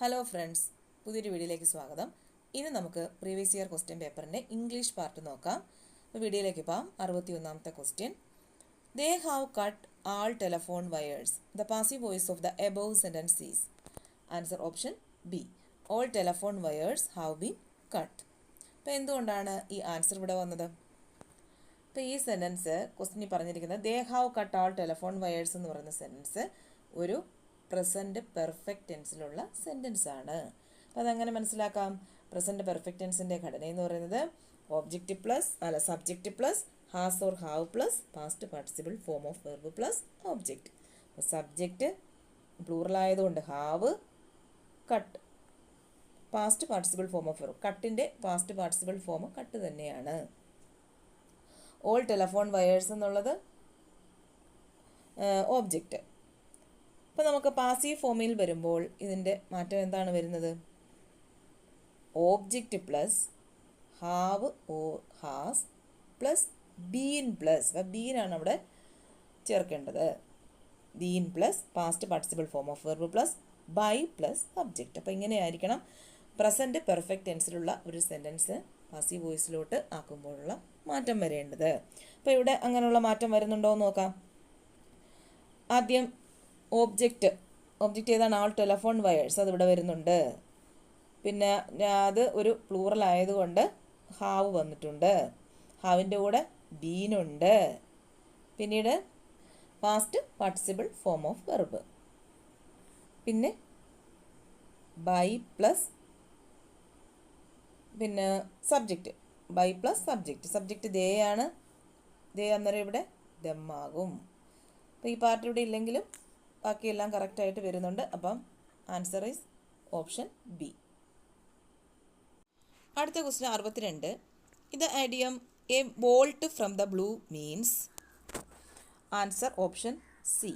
Hello friends പുതിയൊരു വീഡിയോയിലേക്ക് സ്വാഗതം. ഇനി നമുക്ക് പ്രീവിയസ് ഇയർ ക്വസ്റ്റ്യൻ പേപ്പറിന്റെ ഇംഗ്ലീഷ് പാർട്ട് നോക്കാം. വീഡിയോയിലേക്ക് പോകാം. അറുപത്തി ഒന്നാമത്തെ question they have cut all telephone wires the passive voice of the above sentences answer option B all telephone wires have been cut അപ്പോൾ എന്തുകൊണ്ടാണ് ഈ ആൻസർ ഇവിടെ വന്നത്? അപ്പോൾ ഈ സെന്റൻസ് ക്വസ്റ്റിനിൽ പറഞ്ഞിരിക്കുന്നത് they have cut all telephone wires എന്ന് പറയുന്ന സെന്റൻസ് ഒരു പ്രസന്റ് പെർഫെക്റ്റ് ടെൻസിലുള്ള സെന്റൻസ് ആണ്. അപ്പോൾ അതങ്ങനെ മനസ്സിലാക്കാം? പ്രസന്റ് പെർഫെക്റ്റ് ടെൻസിന്റെ ഘടന എന്ന് പറയുന്നത് ഓബ്ജക്റ്റ് പ്ലസ് അല്ല subject plus has or have plus past participle form of verb plus object subject പ്ലൂറലായതുകൊണ്ട് have cut past participle form of verb കട്ടിന്റെ past participle form cut തന്നെയാണ്. All telephone wires എന്നുള്ളത് object അപ്പോൾ നമുക്ക് passive ഫോമിൽ വരുമ്പോൾ ഇതിന്റെ മാറ്റം എന്താണ് വരുന്നത്? Object plus have or has plus been plus ബീനാണ് അവിടെ ചേർക്കേണ്ടത്. Been plus past participle form of verb plus by plus subject അപ്പോൾ ഇങ്ങനെയായിരിക്കണം പ്രസന്റ് പെർഫെക്റ്റ് ടെൻസിലുള്ള ഒരു സെന്റൻസ് പാസീവ് വോയിസിലോട്ട് ആക്കുമ്പോഴുള്ള മാറ്റം വരേണ്ടത്. അപ്പോൾ ഇവിടെ അങ്ങനെയുള്ള മാറ്റം വരുന്നുണ്ടോ എന്ന് നോക്കാം. ആദ്യം ഓബ്ജക്റ്റ് ഓബ്ജക്റ്റ് ഏതാണ്? ആൾ ടെലഫോൺ വയേഴ്സ് അതിവിടെ വരുന്നുണ്ട്. പിന്നെ അത് ഒരു പ്ലൂറൽ ആയതുകൊണ്ട് ഹാവ് വന്നിട്ടുണ്ട്. ഹാവിന്റെ കൂടെ ബീനുണ്ട് പിന്നീട് past participle form of verb പിന്നെ ബൈ പ്ലസ് പിന്നെ subject by plus subject subject they ആണ്. ദേ അന്നേരം ഇവിടെ ദമ്മാകും അപ്പോൾ ഈ പാർട്ട് ഇവിടെ ഇല്ലെങ്കിലും ബാക്കിയെല്ലാം കറക്റ്റായിട്ട് വരുന്നുണ്ട്. അപ്പം ആൻസർ ഈസ് ഓപ്ഷൻ ബി. അടുത്ത ക്വസ്റ്റ്യൻ അറുപത്തിരണ്ട്. ഇത് idiom a bolt from the blue means answer option C.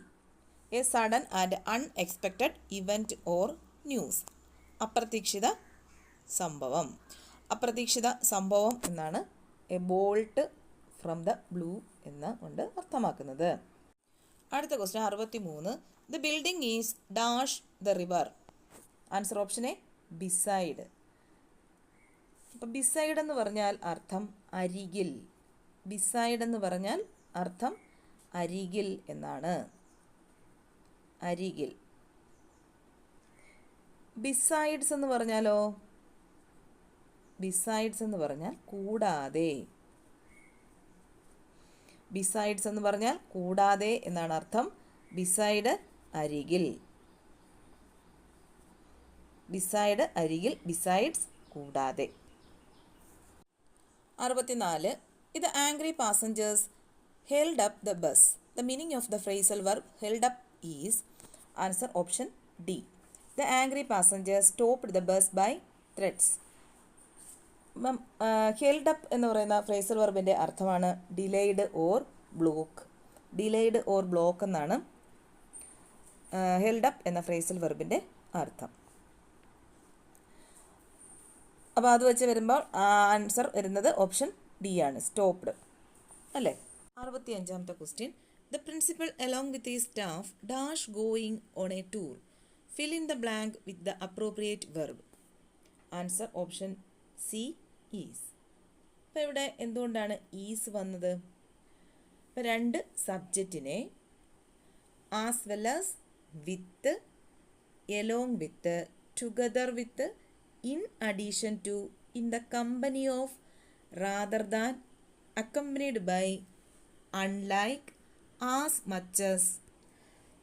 A sudden and unexpected event or news അപ്രതീക്ഷിത സംഭവം. അപ്രതീക്ഷിത സംഭവം എന്നാണ് a bolt from the blue എന്ന് കൊണ്ട് അർത്ഥമാക്കുന്നത്. അടുത്ത ക്വസ്റ്റ്യൻ അറുപത്തി മൂന്ന് the building is dash the river answer option A beside ഇപ്പം ബിസൈഡ് എന്ന് പറഞ്ഞാൽ അർത്ഥം അരികിൽ. ബിസൈഡ് എന്ന് പറഞ്ഞാൽ അർത്ഥം അരികിൽ എന്നാണ്. അരികിൽ. ബിസൈഡ്സ് എന്ന് പറഞ്ഞാലോ? ബിസൈഡ്സ് എന്ന് പറഞ്ഞാൽ കൂടാതെ. ബിസൈഡ്സ് എന്ന് പറഞ്ഞാൽ കൂടാതെ എന്നാണ് അർത്ഥം. ബിസൈഡ് അരികിൽ. ബിസൈഡ് അരികിൽ ബിസൈഡ്സ് കൂടാതെ. അറുപത്തിനാല്. ഇത് angry passengers held up the bus the meaning of the phrasal verb held up is answer option D the angry passengers stopped the bus by threads held up എന്ന് പറയുന്ന phrasal വെർബിന്റെ അർത്ഥമാണ് delayed or block. Delayed or block എന്നാണ് held up എന്ന phrasal വെർബിന്റെ അർത്ഥം. അപ്പോൾ അത് വെച്ച് വരുമ്പോൾ ആൻസർ വരുന്നത് ഓപ്ഷൻ ഡി ആണ് സ്റ്റോപ്ഡ് അല്ലേ? അറുപത്തി അഞ്ചാമത്തെ question. The principal along with ഈ staff dash going on a tour. Fill in the blank with the appropriate verb. Answer option C is. അപ്പോൾ ഇവിടെ എന്തുകൊണ്ടാണ് ഈസ് വന്നത്? ഇപ്പോൾ രണ്ട് സബ്ജക്റ്റിനെ as well as with along with together with in addition to in the company of rather than accompanied by unlike as much as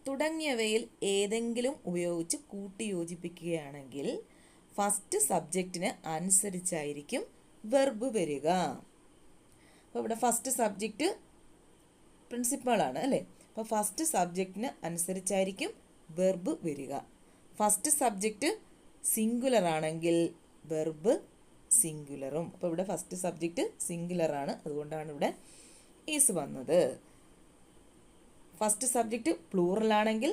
തുടങ്ങിയവയിൽ ഏതെങ്കിലും ഉപയോഗിച്ച് കൂട്ടിയോജിപ്പിക്കുകയാണെങ്കിൽ first സബ്ജക്റ്റിന് അനുസരിച്ചായിരിക്കും വെർബ് വരിക. അപ്പോൾ ഇവിടെ ഫസ്റ്റ് സബ്ജക്റ്റ് പ്രിൻസിപ്പളാണ് അല്ലേ? അപ്പോൾ ഫസ്റ്റ് സബ്ജക്റ്റിന് അനുസരിച്ചായിരിക്കും വെർബ് വരിക. ഫസ്റ്റ് സബ്ജക്റ്റ് സിംഗുലർ ആണെങ്കിൽ വെർബ് സിംഗുലറും അപ്പോൾ ഇവിടെ ഫസ്റ്റ് സബ്ജക്റ്റ് സിംഗുലർ ആണ്. അതുകൊണ്ടാണ് ഇവിടെ ഈസ് വന്നത്. ഫസ്റ്റ് സബ്ജക്റ്റ് പ്ലൂറൽ ആണെങ്കിൽ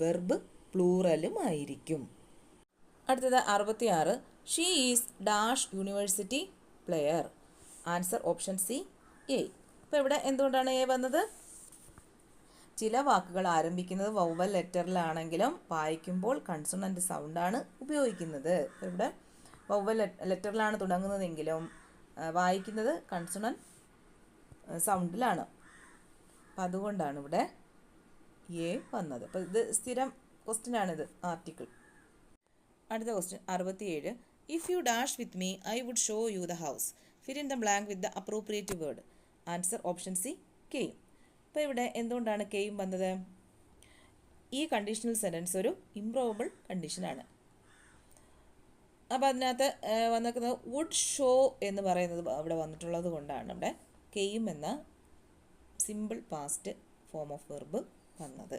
വെർബ് പ്ലൂറലും ആയിരിക്കും. അടുത്തത് അറുപത്തിയാറ്. She is dash university player answer option C a അപ്പോൾ ഇവിടെ എന്തുകൊണ്ടാണ് എ വന്നത്? ചില വാക്കുകൾ ആരംഭിക്കുന്നത് വൗവൽ ലെറ്ററിലാണെങ്കിലും വായിക്കുമ്പോൾ കൺസണന്റ് സൗണ്ടാണ് ഉപയോഗിക്കുന്നത്. ഇവിടെ വൗവൽ ലെറ്ററിലാണ് തുടങ്ങുന്നതെങ്കിലും വായിക്കുന്നത് കൺസണൻ സൗണ്ടിലാണ് അപ്പം അതുകൊണ്ടാണ് ഇവിടെ എ വന്നത്. അപ്പോൾ ഇത് സ്ഥിരം ക്വസ്റ്റ്യൻ ആർട്ടിക്കിൾ അടുത്ത ക്വസ്റ്റ്യൻ അറുപത്തിയേഴ്. If you dash with me I would show you the house fill in the blank with the appropriate word answer option C came അപ്പോൾ ഇവിടെ എന്തുകൊണ്ടാണ് കെയും വന്നത്? ഈ കണ്ടീഷണൽ സെന്റൻസ് ഒരു ഇംപ്രൂവബിൾ കണ്ടീഷനാണ് അപ്പോൾ അതിനകത്ത് വന്നിരിക്കുന്നത് വുഡ് ഷോ എന്ന് പറയുന്നത് അവിടെ വന്നിട്ടുള്ളത് കൊണ്ടാണ് ഇവിടെ കെയും എന്ന simple past form of verb വന്നത്.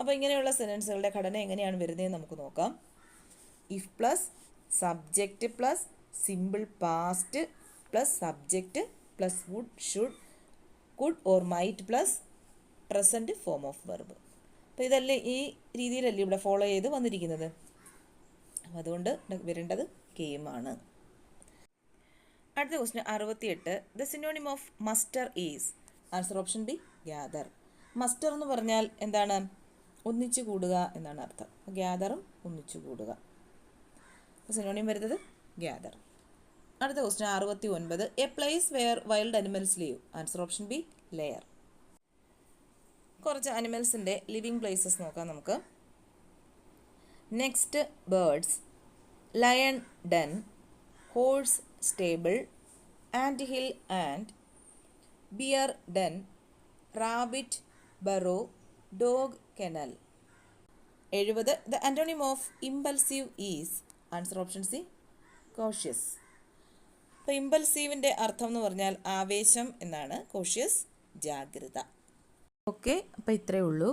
അപ്പോൾ ഇങ്ങനെയുള്ള സെന്റൻസുകളുടെ ഘടന എങ്ങനെയാണ് വരുന്നതെന്ന് നമുക്ക് നോക്കാം. If plus subject plus simple past plus subject plus would should could or might plus present form of verb അപ്പോൾ ഇതല്ലേ ഈ രീതിയിലല്ലേ ഇവിടെ ഫോളോ ചെയ്ത് വന്നിരിക്കുന്നത്? അപ്പോൾ അതുകൊണ്ട് വരേണ്ടത് ഗെയിമാണ് അടുത്ത ക്വസ്റ്റ്യൻ അറുപത്തിയെട്ട്. The synonym of muster is answer option B gather muster എന്ന് പറഞ്ഞാൽ എന്താണ്? ഒന്നിച്ചു കൂടുക എന്നാണ് അർത്ഥം. ഗ്യാദറും ഒന്നിച്ചു കൂടുക. സിനോണിം വരുന്നത് ഗ്യാദർ. അടുത്ത ക്വസ്റ്റ്യൻ അറുപത്തി ഒൻപത് a place where wild animals live answer option B lair കുറച്ച് അനിമൽസിന്റെ ലിവിങ് പ്ലേസസ് നോക്കാം നമുക്ക്. Nest birds lion den horse stable ant hill and bear den rabbit burrow dog kennel എഴുപത്. The antonym of impulsive is answer option C cautious അപ്പോൾ ഇമ്പൽസീവിന്റെ അർത്ഥം എന്ന് പറഞ്ഞാൽ ആവേശം എന്നാണ്. കോഷ്യസ് ജാഗ്രത. ഓക്കെ അപ്പോൾ ഇത്രയേ ഉള്ളൂ.